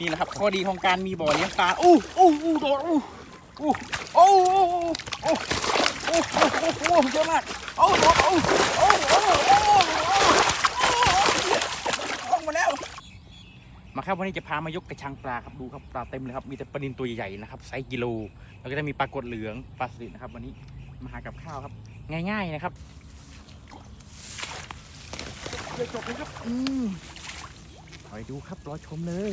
นี่แหละครับข้อดีของการมีบ่อเลี้ยงปลาอู้อู้อู้โดนอู้อู้อู้อ้โอ้โอ้โอ้โอ้โอ้โอ้เยอะมากโอ้โอ้โอ้โอ้โอ้โอ้ลงมาแล้ว มาครับวันนี้จะพามายกกระชังปลาครับดูครับปลาเต็มเลยครับมีแต่ปลาดินตัวใหญ่ๆนะครับไซส์กิโล แล้วก็จะมีปลากดเหลืองปลาสลิดนะครับ วันนี้มาหากับข้าวครับ ง่ายๆนะครับเลยจบเลยครับ อืมคอยดูครับรอชมเลย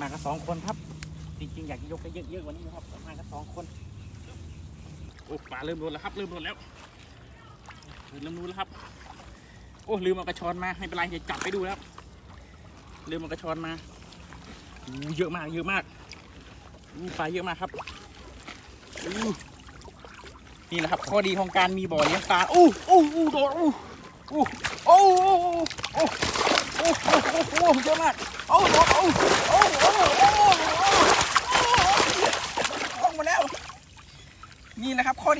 มากันสองคนครับจริงๆอยากจะยกได้เยอะๆกว่านี้นะครับมากันสองคนโอ้ปลาเริ่มโดนแล้วครับ เริ่มโดนแล้วเริ่มรู้แล้วครับ โอ้ลืมเอากระชอนมาไม่เป็นไรจะจับไปดูแล้วลืมเอากระชอนมาอู้เยอะมากเยอะมากปลาเยอะมากครับนี่แหละครับข้อดีของการมีบ่อเลี้ยงปลาอู้อู้อู้โดดอู้อู้โอ้โอ้โอ้โอ้โอ้โอ้โอ้เยอะมากโอ้โดดโอ้โอ้โอ้โอ้ลงมาแล้ว นี่แหละครับข้อ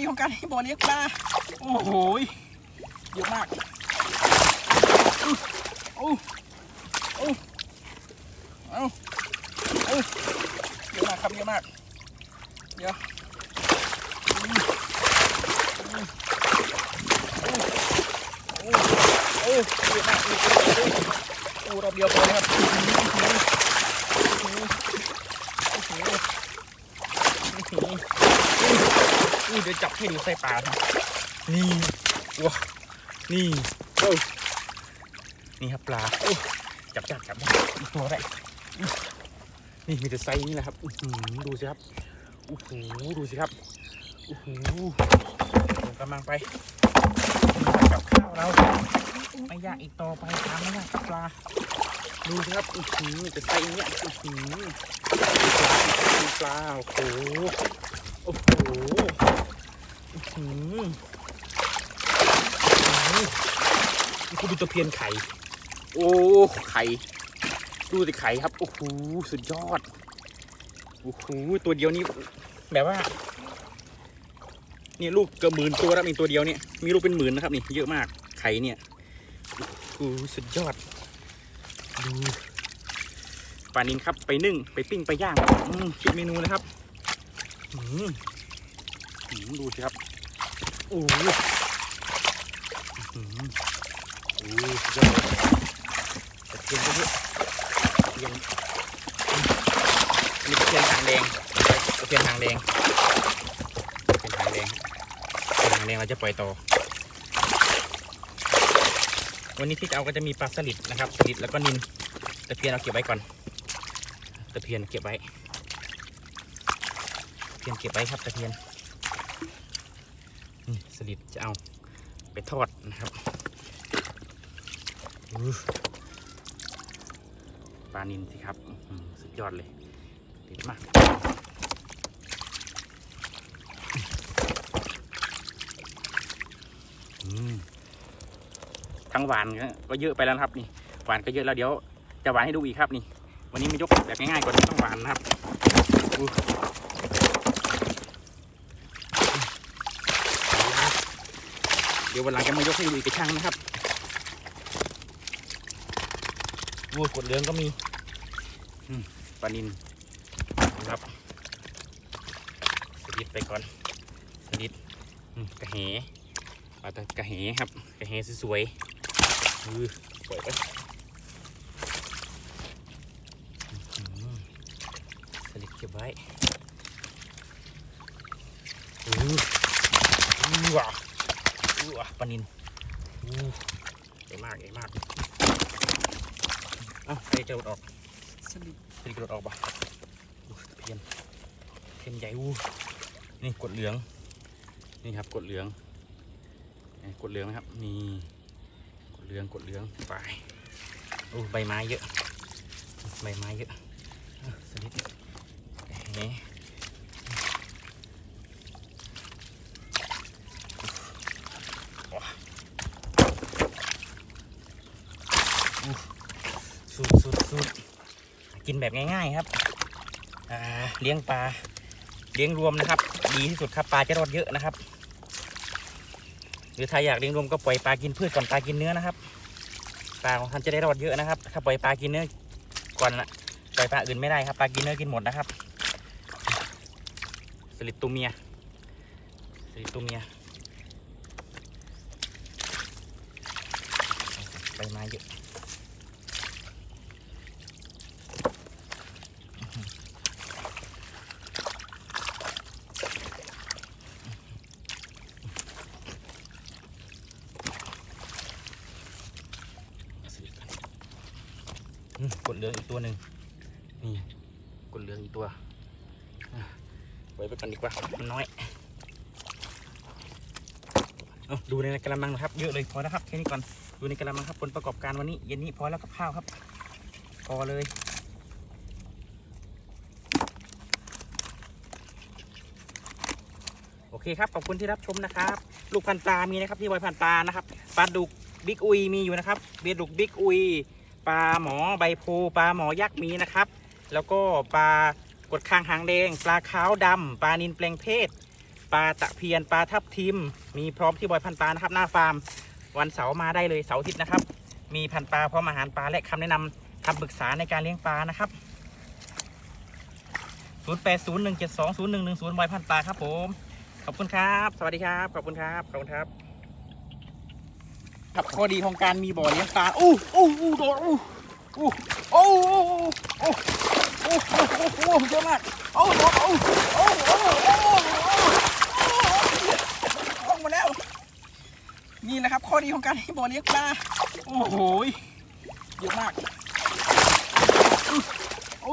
ดีของการมีบ่อเลี้ยงปลาโอ้โหเยอะมากโอ้โอ้เอาโอ้เยอะมากครับเยอะมากเยอืมอืมโอ้โอ้โอ้เยอะมากอะมากโอ้รอบเดียวพอครับอื้อหืออื้อหืออื้อหืออื้อหือ อื้อเดี๋ยวจับให้ดูไส้ปลาครับนี่ว้านี่โอ้นี่ครับปลาโอ้จับจับจับได้อีกตัวได้อื้อนี่มีแต่ไซส์นี่แหละครับอื้อหือดูสิครับโอ้โหดูสิครับโอ้โหผมกำลังไปกับข้าวเราไม่ยากอีกต่อไปทำไม่ยากกับปลาดูสิครับอื้อหือมีแต่ไซส์เนี้ยอื้อหือปลาโอ้โหโอ้โห อือหืออื้อหือคุณดูตะเพียนไข่ โอ้ ไข่ ดูสิไข่ครับ โอ้โห สุดยอด โอ้โห ตัวเดียวนี้แบบว่านี่ลูกเกือบหมื่นตัวแล้วมีตัวเดียวเนี่ย มีลูกเป็นหมื่นนะครับนี่ เยอะมาก ไข่เนี่ย โอ้โห สุดยอด ดูปลานินครับ ไปนึ่ง ไปปิ้ง ไปย่างครับอืมคิดเมนูนะครับอืมอืมดูสิครับ โอ้โหโอ้ยสุดยอดตะเพียนก็เยอะตะเพียนอันนี้ตะเพียนหางแดงตะเพียนหางแดงตะเพียนหางแดงตะเพียนหางแดงเราจะปล่อยต่อ วันนี้ที่จะเอาก็จะมีปลาสลิดนะครับ สลิดแล้วก็นินตะเพียนเอาเก็บไว้ก่อน ตะเพียนเก็บไว้ เพียนเก็บไว้ครับตะเพียน สลิดจะเอาไปทอดนะครับอื้อปลานินสิครับอื้อหือสุดยอดเลยเด็ดมากอืมทั้งหวานก็เยอะไปแล้วนะครับนี่หวานก็เยอะแล้วเดี๋ยวจะหวานให้ดูอีกครับนี่ วันนี้ไม่ยกแบบง่ายๆก่อนต้องหวานนะครับอู้เดี๋ยววันหลังจะมายกให้ดูอีกกระชังนะครับวัวกดเหลืองก็มีอืมปลานินนะครับสลิดไปก่อนสลิดอืมกระเหปลาตะกระเหครับกระเหสวยๆอือปล่อยไปอื้อหือสลิดเก็บไว้อืออือว่ะอือ ว่ะปลานินอือใหญ่มากใหญ่มากเอ้าใครจะหลุดออกสลิดสลิดกระโดออกปะเพียนเพียนใหญ่วูนี่กดเหลือง นี่ครับกดเหลืองกดเหลืองนะครับนี่กดเหลืองกดเหลืองไปโอ้ใบไม้เยอะ ใบไม้เยอะสลิดเสุดสุดสุดกินแบบง่ายๆครับเลี้ยงปลาเลี้ยงรวมนะครับ ดีที่สุดครับปลาจะรอดเยอะนะครับ หรือถ้าอยากเลี้ยงรวมก็ปล่อยปลากินพืชก่อนปลากินเนื้อนะครับปลาของท่านจะได้รอดเยอะนะครับ ถ้าปล่อยปลากินเนื้อก่อนละปล่อยปลาอื่นไม่ได้ครับปลากินเนื้อกินหมดนะครับสลิดตัวเมียสลิดตัวเมียใบไม้เยอะสลิดก่อนอืมก ดเหลืองอีกตัวหนึ่งนี่กดเหลืองอีกตัวไว้ไปก่อนดีกว่ามันน้อยเอาดูในกระมังนะครับ เยอะเลยพอแล้วครับแค่นี้ก่อนดูในกระมังครับผลประกอบการวันนี้เย็นนี้พอแล้วกับข้าวครับพอเลยโอเคครับขอบคุณที่รับชมนะครับ ลูกพันปลามีนะครับที่บอยพันปลานะครับปลาดุกบิ๊กอุยมีอยู่นะครับเบียดุกบิ๊กอุย ปลาหมอใบโพปลาหมอยักษ์มีนะครับ แล้วก็ปลากดคางหางแดง ปลาขาวดำปลานินแปลงเพศ ปลาตะเพียนปลาทับทิม มีพร้อมที่บอยพันปลานะครับหน้าฟาร์ม วันเสาร์มาได้เลยเสาร์อาทิตย์นะครับ มีพันปลาพร้อมอาหารปลาและคำแนะนำคำปรึกษาในการเลี้ยงปลานะครับ0801720110บอยพันปลาครับผมขอบคุณครับ สวัสดีครับ ขอบคุณครับ ขอบคุณครับ ครับข้อดีของการมีบ่อเลี้ยงปลาอู้อู้อู้โดนอู้อู้โอ้โอ้โอ้โอ้โอ้โอ้โอ้เยอะมากโอ้โอ้โอ้โอ้โอ้โอ้ลงมาแล้ว นี่นะครับ ข้อดีของการมีบ่อเลี้ยงปลาโอ้โหเยอะมากโอ้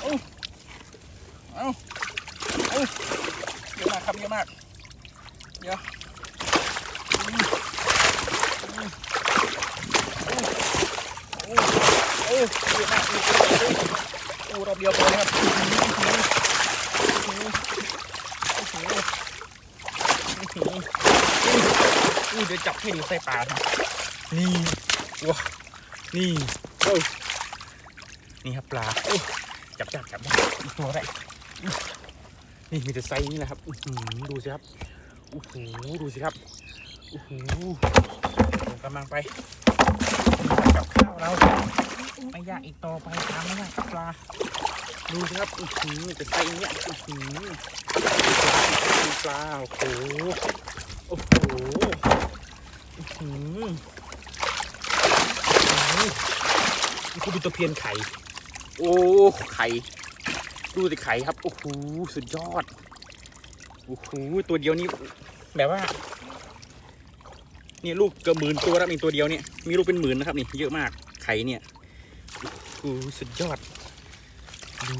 โอ้เอาเยอะมากครับเยอะมากเดี๋ยว โอ้เยอะมากโอ้รอบเดียวพอเลยครับอู้เดี๋ยวจับให้ดูไส้ปลาครับนี่ว้านี่โอ้ยนี่ครับปลาจับจับจับได้อีกตัวได้นี่มีแต่ไซส์นี่แหละครับดูสิครับโอ้โหดูสิครับโอ้โหำลังไปกับข้าวเราไม่ยากอีกต่อไปตามไม่ยากครับปลาดูสิครับอื้อหือมีแต่ไซส์เนี้ยอื้อหือปลาโอ้โหโอ้โหอื้อหือนี่คือดูตะเพียนไข่ โอ้ไข่ดูสิไข่ครับโอ้โหสุดยอดโอ้โหตัวเดียวนี้แบบว่า เนี่ยลูกเกือบหมื่นตัวแล้วมีตัวเดียวเนี่ยมีลูกเป็นหมื่นนะครับนี่เยอะมากไข่เนี่ยโอ้สุดยอดดู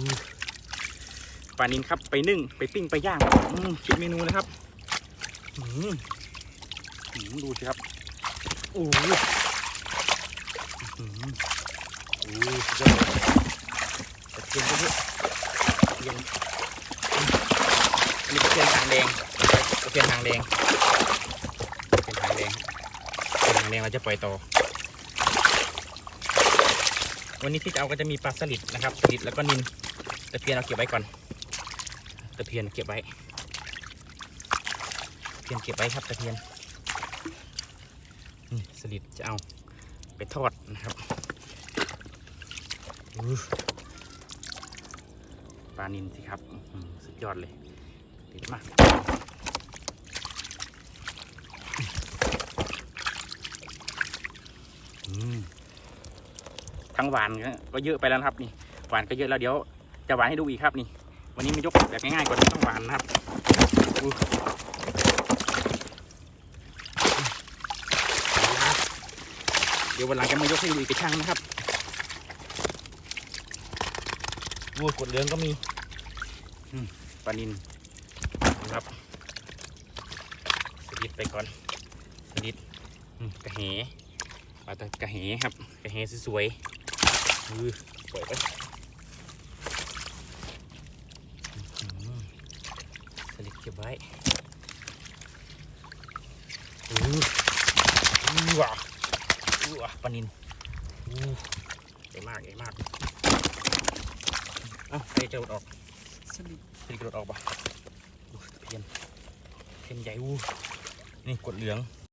ปลานินครับไปนึ่งไปปิ้งไปย่างอืมคิดเมนูเลยครับอืมอืมดูสิครับโอ้โหอืมโอ้โหสุดยอดตะเพียนก็เยอะตะเพียนอืมอันนี้ตะเพียนหางแดงตะเพียนหางแดงตะเพียนหางแดงตะเพียนหางแดงเราจะปล่อยต่อ วันนี้ที่จะเอาก็จะมีปลาสลิดนะครับสลิดแล้วก็นินตะเพียนเอาเก็บไว้ก่อนตะเพียนเก็บไว้ตะเพียนเก็บไว้ครับตะเพียนนี่สลิดจะเอาไปทอดนะครับปลานินสิครับสุดยอดเลยดีมากอืม ทั้งหวานก็เยอะไปแล้วนะครับนี่หวานก็เยอะแล้วเดี๋ยวจะหวานให้ดูอีกครับนี่ วันนี้มายกแบบง่ายๆก่อนไม่ต้องหวานนะครับอู้เดี๋ยววันหลังจะมายกให้ดูอีกกระชังนะครับวัวกดเหลืองก็มีอืมปลานินนะครับสลิดไปก่อนสลิดอืมกระเห ปลาตะกระเหครับกระเหสวยๆอือปล่อยไปอืมสลิดเก็บไว้อืออือว่ะอู้วปลานินอู้ใหญ่มากใหญ่มากเอ้าไปกระโดดออกสลิดไปกระโดดออกปะอู้ตะเพียนเพียนใหญ่อู้นี่กดเหลืองส